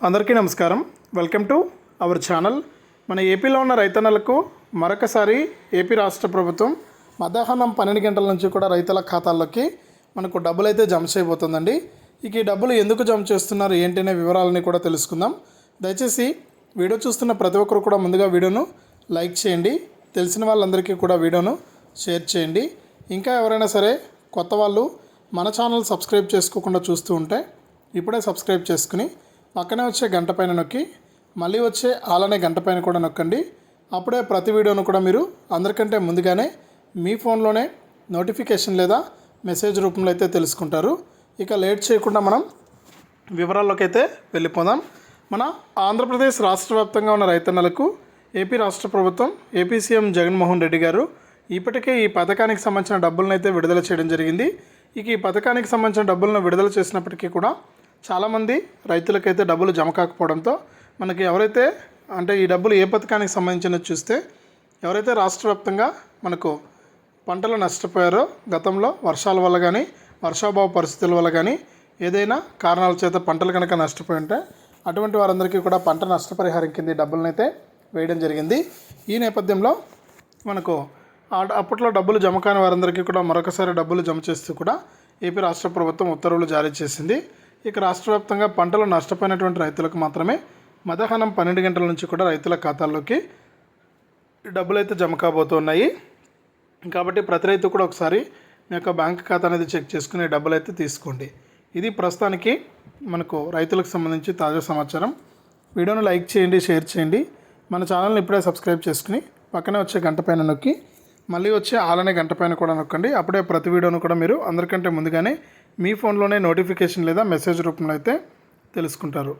అందరికీ నమస్కారం. Welcome to our channel మన ఏపీలో ఉన్న రైతన్నలకు మరొకసారి ఏపీ రాష్ట్ర ప్రభుత్వం మధ్యాహ్నం పన్నెండు గంటల నుంచి కూడా రైతుల ఖాతాల్లోకి మనకు డబ్బులు అయితే జమ చేయబోతుందండి. ఇక ఈ డబ్బులు ఎందుకు జమ చేస్తున్నారు? ఏంటనే వివరాలని కూడా తెలుసుకుందాం. దయచేసి వీడియో చూస్తున్న ప్రతి ఒక్కరు కూడా ముందుగా వీడియోను లైక్ చేయండి. తెలిసిన వాళ్ళందరికీ కూడా వీడియోను షేర్ చేయండి. ఇంకా ఎవరైనా సరే కొత్త వాళ్ళు మన ఛానల్ సబ్స్క్రైబ్ చేసుకోకుండా చూస్తూ ఉంటే ఇప్పుడే సబ్స్క్రైబ్ చేసుకుని పక్కనే వచ్చే గంట పైన నొక్కి మళ్ళీ వచ్చే అలానే గంట పైన కూడా నొక్కండి. అప్పుడే ప్రతి వీడియోను కూడా మీరు అందరికంటే ముందుగానే మీ ఫోన్లోనే నోటిఫికేషన్ లేదా మెసేజ్ రూపంలో అయితే తెలుసుకుంటారు. ఇక లేట్ చేయకుండా మనం వివరాల్లోకి అయితే వెళ్ళిపోదాం. మన ఆంధ్రప్రదేశ్ రాష్ట్ర వ్యాప్తంగా ఉన్న రైతన్నలకు ఏపీ రాష్ట్ర ప్రభుత్వం ఏపీ సీఎం జగన్మోహన్ రెడ్డి గారు ఇప్పటికే ఈ పథకానికి సంబంధించిన డబ్బులను అయితే విడుదల చేయడం జరిగింది. ఇక ఈ పథకానికి సంబంధించిన డబ్బులను విడుదల చేసినప్పటికీ కూడా చాలామంది రైతులకైతే డబ్బులు జమ కాకపోవడంతో మనకి ఎవరైతే అంటే ఈ డబ్బులు ఏ పథకానికి సంబంధించినది చూస్తే ఎవరైతే రాష్ట్ర వ్యాప్తంగా మనకు పంటలు నష్టపోయారో గతంలో వర్షాల వల్ల కానీ వర్షాభావ పరిస్థితుల వల్ల కానీ ఏదైనా కారణాల చేత పంటలు కనుక నష్టపోయి ఉంటే అటువంటి వారందరికీ కూడా పంట నష్టపరిహారం కింద డబ్బులనైతే డబ్బులను అయితే వేయడం జరిగింది. ఈ నేపథ్యంలో మనకు అప్పట్లో డబ్బులు జమ కాని వారందరికీ కూడా మరొకసారి డబ్బులు జమ చేస్తూ కూడా ఏపీ రాష్ట్ర ప్రభుత్వం ఉత్తర్వులు జారీ చేసింది. ఇక రాష్ట్ర వ్యాప్తంగా పంటలు నష్టపోయినటువంటి రైతులకు మాత్రమే మధ్యాహ్నం పన్నెండు గంటల నుంచి కూడా రైతుల ఖాతాల్లోకి డబ్బులు అయితే జమ కాబోతున్నాయి. కాబట్టి ప్రతి రైతు కూడా ఒకసారి మీ యొక్క బ్యాంక్ ఖాతా అనేది చెక్ చేసుకుని డబ్బులు అయితే తీసుకోండి. ఇది ప్రస్తుతానికి మనకు రైతులకు సంబంధించి తాజా సమాచారం. వీడియోను లైక్ చేయండి షేర్ చేయండి. మన ఛానల్ని ఇప్పుడే సబ్స్క్రైబ్ చేసుకుని పక్కనే వచ్చే గంట పైన నొక్కి మళ్ళీ వచ్చే ఆలనే గంట పైన కూడా నొక్కండి. అప్పుడే ప్రతి వీడియోను కూడా మీరు అందరికంటే ముందుగానే మీ ఫోన్లోనే నోటిఫికేషన్ లేదా మెసేజ్ రూపంలో అయితే తెలుసుకుంటారు.